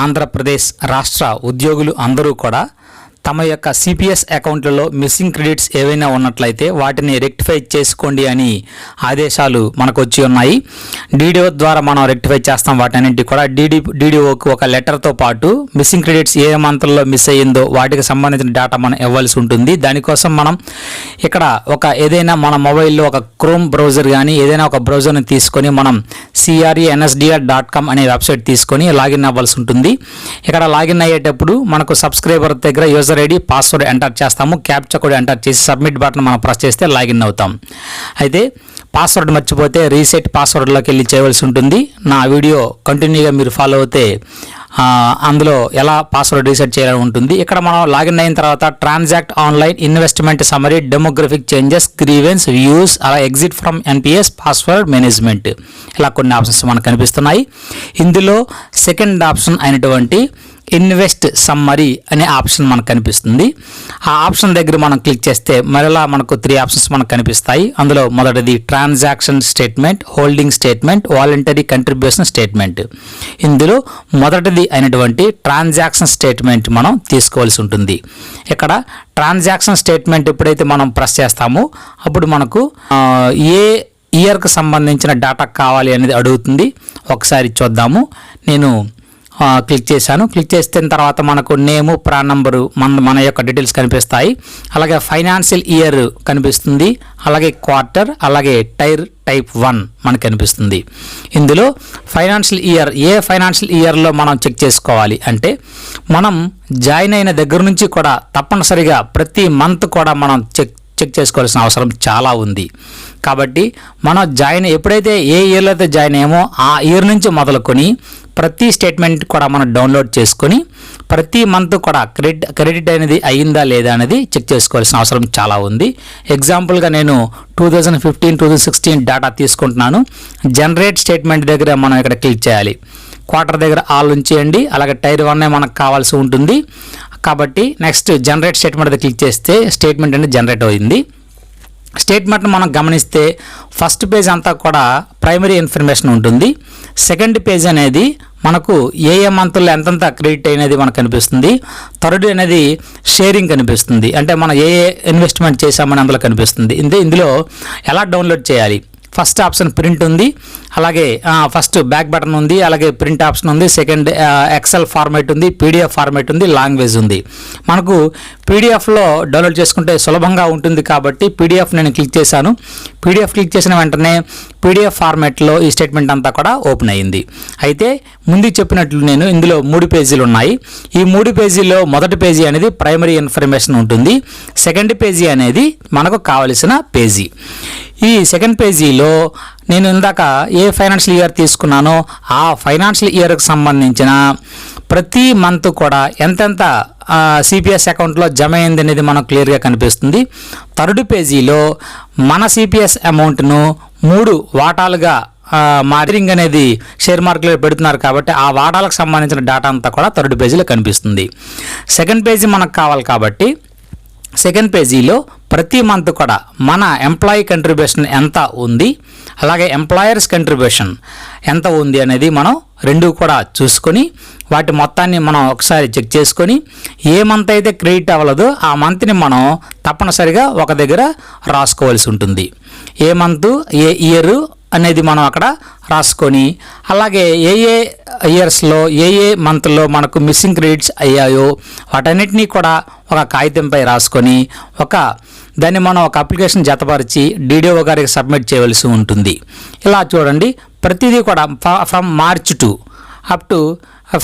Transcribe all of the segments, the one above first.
ఆంధ్రప్రదేశ్ రాష్ట్ర ఉద్యోగులు అందరూ కూడా తమ యొక్క సిపిఎస్ అకౌంట్లలో మిస్సింగ్ క్రెడిట్స్ ఏవైనా ఉన్నట్లయితే వాటిని రెక్టిఫై చేసుకోండి అని ఆదేశాలు మనకు వచ్చి ఉన్నాయి డీడీఓ ద్వారా మనం రెక్టిఫై చేస్తాం వాటన్నింటి కూడా. డీడీ డీడీఓకి ఒక లెటర్తో పాటు మిస్సింగ్ క్రెడిట్స్ ఏ మంత్లో మిస్ అయ్యిందో వాటికి సంబంధించిన డేటా మనం ఇవ్వాల్సి ఉంటుంది. దానికోసం మనం ఇక్కడ ఒక ఏదైనా మన మొబైల్లో ఒక క్రోమ్ బ్రౌజర్ కానీ ఏదైనా ఒక బ్రౌజర్ని తీసుకొని మనం సిఆర్ఈఎన్ఎస్డిఆర్ డాట్ కామ్ అనే వెబ్సైట్ తీసుకొని లాగిన్ అవ్వాల్సి ఉంటుంది. ఇక్కడ లాగిన్ అయ్యేటప్పుడు మనకు సబ్స్క్రైబర్ దగ్గర యూజర్ ఐడి పాస్వర్డ్ ఎంటర్ చేస్తాము క్యాప్చా కూడా ఎంటర్ చేసి సబ్మిట్ బటన్ మనం ప్రెస్ చేస్తే లాగిన్ అవుతాం. అయితే పాస్వర్డ్ మర్చిపోతే రీసెట్ పాస్వర్డ్లోకి వెళ్ళి చేయవలసి ఉంటుంది. నా వీడియో కంటిన్యూగా మీరు ఫాలో అవుతే అందులో ఎలా పాస్వర్డ్ రీసెట్ చేయాలని ఉంటుంది. ఇక్కడ మనం లాగిన్ అయిన తర్వాత transact online investment summary demographic changes grievance views అలా exit from NPS password management ఇలా కొన్ని ఆప్షన్స్ మనకు కనిపిస్తున్నాయి. ఇందులో సెకండ్ ఆప్షన్ అయినటువంటి ఇన్వెస్ట్ సమ్మరీ అనే ఆప్షన్ మనకు కనిపిస్తుంది. ఆ ఆప్షన్ దగ్గర మనం క్లిక్ చేస్తే మరలా మనకు త్రీ ఆప్షన్స్ మనకు కనిపిస్తాయి. అందులో మొదటిది transaction statement holding statement voluntary contribution statement. ఇందులో మొదటిది అయినటువంటి ట్రాన్సాక్షన్ స్టేట్మెంట్ మనం తీసుకోవాల్సి ఉంటుంది. ఇక్కడ ట్రాన్సాక్షన్ స్టేట్మెంట్ ఎప్పుడైతే మనం ప్రెస్ చేస్తామో అప్పుడు మనకు ఏ ఇయర్కి సంబంధించిన డేటా కావాలి అనేది అడుగుతుంది. ఒకసారి చూద్దాము. నేను క్లిక్ చేశాను. క్లిక్ చేసిన తర్వాత మనకు నేము ప్రాన్ నంబరు మన మన యొక్క డీటెయిల్స్ కనిపిస్తాయి. అలాగే ఫైనాన్షియల్ ఇయర్ కనిపిస్తుంది. అలాగే క్వార్టర్ అలాగే టైర్ టైప్ వన్ మనకు కనిపిస్తుంది. ఇందులో ఫైనాన్షియల్ ఇయర్ ఏ ఫైనాన్షియల్ ఇయర్లో మనం చెక్ చేసుకోవాలి అంటే మనం జాయిన్ అయిన దగ్గర నుంచి కూడా తప్పనిసరిగా ప్రతి మంత్ కూడా మనం చెక్ చెక్ చేసుకోవాల్సిన అవసరం చాలా ఉంది. కాబట్టి మనం జాయిన్ ఎప్పుడైతే ఏ ఇయర్లో అయితే జాయిన్ అయ్యామో ఆ ఇయర్ నుంచి మొదలుకొని ప్రతి స్టేట్మెంట్ కూడా మనం డౌన్లోడ్ చేసుకొని ప్రతి మంత్ కూడా క్రెడిట్ క్రెడిట్ అనేది అయ్యిందా లేదా అనేది చెక్ చేసుకోవాల్సిన అవసరం చాలా ఉంది. ఎగ్జాంపుల్గా నేను two thousand fifteen two thousand sixteen data తీసుకుంటున్నాను. జనరేట్ స్టేట్మెంట్ దగ్గర మనం ఇక్కడ క్లిక్ చేయాలి. క్వార్టర్ దగ్గర ఆల్ ఉంచేయండి. అలాగే టైర్ వన్ మనకు కావాల్సి ఉంటుంది. కాబట్టి నెక్స్ట్ జనరేట్ స్టేట్మెంట్ దగ్గర క్లిక్ చేస్తే స్టేట్మెంట్ అనేది జనరేట్ అయింది స్టేట్మెంట్ను మనం గమనిస్తే ఫస్ట్ పేజ్ అంతా కూడా ప్రైమరీ ఇన్ఫర్మేషన్ ఉంటుంది. సెకండ్ పేజ్ అనేది మనకు ఏ ఏ మంత్లో ఎంతెంత క్రెడిట్ అయినది మనకు కనిపిస్తుంది. థర్డ్ అనేది షేరింగ్ కనిపిస్తుంది. అంటే మనం ఏ ఏ ఇన్వెస్ట్మెంట్ చేసామని అందులో కనిపిస్తుంది. ఇందు ఇందులో ఎలా డౌన్లోడ్ చేయాలి? ఫస్ట్ ఆప్షన్ ప్రింట్ ఉంది. అలాగే ఫస్ట్ బ్యాక్ బటన్ ఉంది అలాగే ప్రింట్ ఆప్షన్ ఉంది సెకండ్ ఎక్సెల్ ఫార్మేట్ ఉంది పీడిఎఫ్ ఫార్మేట్ ఉంది లాంగ్వేజ్ ఉంది. మనకు పీడిఎఫ్లో డౌన్లోడ్ చేసుకుంటే సులభంగా ఉంటుంది కాబట్టి పీడిఎఫ్ నేను క్లిక్ చేశాను. పీడిఎఫ్ క్లిక్ చేసిన వెంటనే పీడిఎఫ్ ఫార్మేట్లో ఈ స్టేట్మెంట్ అంతా కూడా ఓపెన్ అయ్యింది అయితే ముందు చెప్పినట్లు నేను ఇందులో మూడు పేజీలు ఉన్నాయి. ఈ మూడు పేజీల్లో మొదటి పేజీ అనేది ప్రైమరీ ఇన్ఫర్మేషన్ ఉంటుంది. సెకండ్ పేజీ అనేది మనకు కావలసిన పేజీ ఈ సెకండ్ పేజీలో నేను ఇందాక ఏ ఫైనాన్షియల్ ఇయర్ తీసుకున్నానో ఆ ఫైనాన్షియల్ ఇయర్కి సంబంధించిన ప్రతి మంత్ కూడా ఎంతెంత సిపిఎస్ అకౌంట్లో జమ అయింది అనేది మనకు క్లియర్గా కనిపిస్తుంది. థర్డ్ పేజీలో మన సిపిఎస్ అమౌంట్ను మూడు వాటాలుగా మారింగ్ అనేది షేర్ మార్కెట్లో పెడుతున్నారు కాబట్టి ఆ వాటాలకు సంబంధించిన డేటా అంతా కూడా థర్డ్ పేజీలో కనిపిస్తుంది. సెకండ్ పేజీ మనకు కావాలి కాబట్టి సెకండ్ పేజీలో ప్రతి మంత్ కూడా మన ఎంప్లాయీ కంట్రిబ్యూషన్ ఎంత ఉంది అలాగే ఎంప్లాయర్స్ కంట్రిబ్యూషన్ ఎంత ఉంది అనేది మనం రెండు కూడా చూసుకొని వాటి మొత్తాన్ని మనం ఒకసారి చెక్ చేసుకొని ఏ మంత్ అయితే క్రెడిట్ అవ్వలేదో ఆ మంత్ని మనం తప్పనిసరిగా ఒక దగ్గర రాసుకోవాల్సి ఉంటుంది. ఏ మంత్ ఏ ఇయర్ అనేది మనం అక్కడ రాసుకొని అలాగే ఏ ఏ ఇయర్స్లో ఏ ఏ మంత్లో మనకు మిస్సింగ్ క్రెడిట్స్ అయ్యాయో వాటన్నిటినీ కూడా ఒక కాగితంపై రాసుకొని ఒక దాన్ని మనం ఒక అప్లికేషన్ జతపరిచి డీడీఓ గారికి సబ్మిట్ చేయవలసి ఉంటుంది. ఇలా చూడండి ప్రతిదీ కూడా from March to up to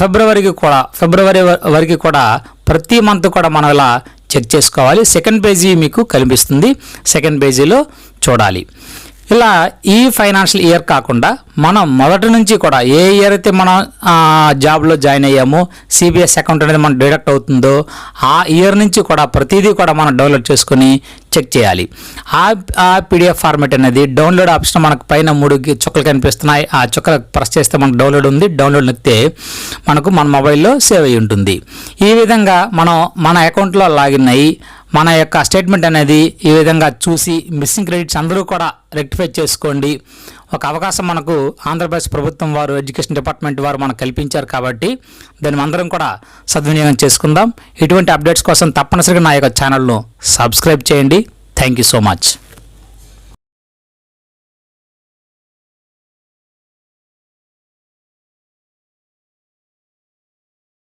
ఫిబ్రవరికి కూడా ఫిబ్రవరి వరకు కూడా ప్రతి మంత్ కూడా మనం ఇలా చెక్ చేసుకోవాలి. సెకండ్ పేజీ మీకు కనిపిస్తుంది. సెకండ్ పేజీలో చూడాలి. ఇలా ఈ ఫైనాన్షియల్ ఇయర్ కాకుండా మనం మొదటి నుంచి కూడా ఏ ఇయర్ అయితే మనం జాబ్లో జాయిన్ అయ్యామో సిబిఎస్ అకౌంట్ అనేది మనం డిడక్ట్ అవుతుందో ఆ ఇయర్ నుంచి కూడా ప్రతిదీ కూడా మనం డౌన్లోడ్ చేసుకొని చెక్ చేయాలి. ఆ ఆ పీడిఎఫ్ ఫార్మేట్ అనేది డౌన్లోడ్ ఆప్షన్ మనకు పైన మూడు చుక్కలు కనిపిస్తున్నాయి. ఆ చుక్కలు ప్రెస్ చేస్తే మనకు డౌన్లోడ్ ఉంది. డౌన్లోడ్ నొక్కితే మనకు మన మొబైల్లో సేవ్ అయి ఉంటుంది. ఈ విధంగా మనం మన అకౌంట్లో లాగిన్ అయ్యి మన యొక్క స్టేట్మెంట్ అనేది ఈ విధంగా చూసి మిస్సింగ్ క్రెడిట్స్ అందరూ కూడా రెక్టిఫై చేసుకోండి. ఒక అవకాశం మనకు ఆంధ్రప్రదేశ్ ప్రభుత్వం వారు ఎడ్యుకేషన్ డిపార్ట్మెంట్ వారు మనకు కల్పించారు కాబట్టి దాన్ని అందరం కూడా సద్వినియోగం చేసుకుందాం. ఇటువంటి అప్డేట్స్ కోసం తప్పనిసరిగా నా యొక్క ఛానల్ను సబ్స్క్రైబ్ చేయండి. Thank you so much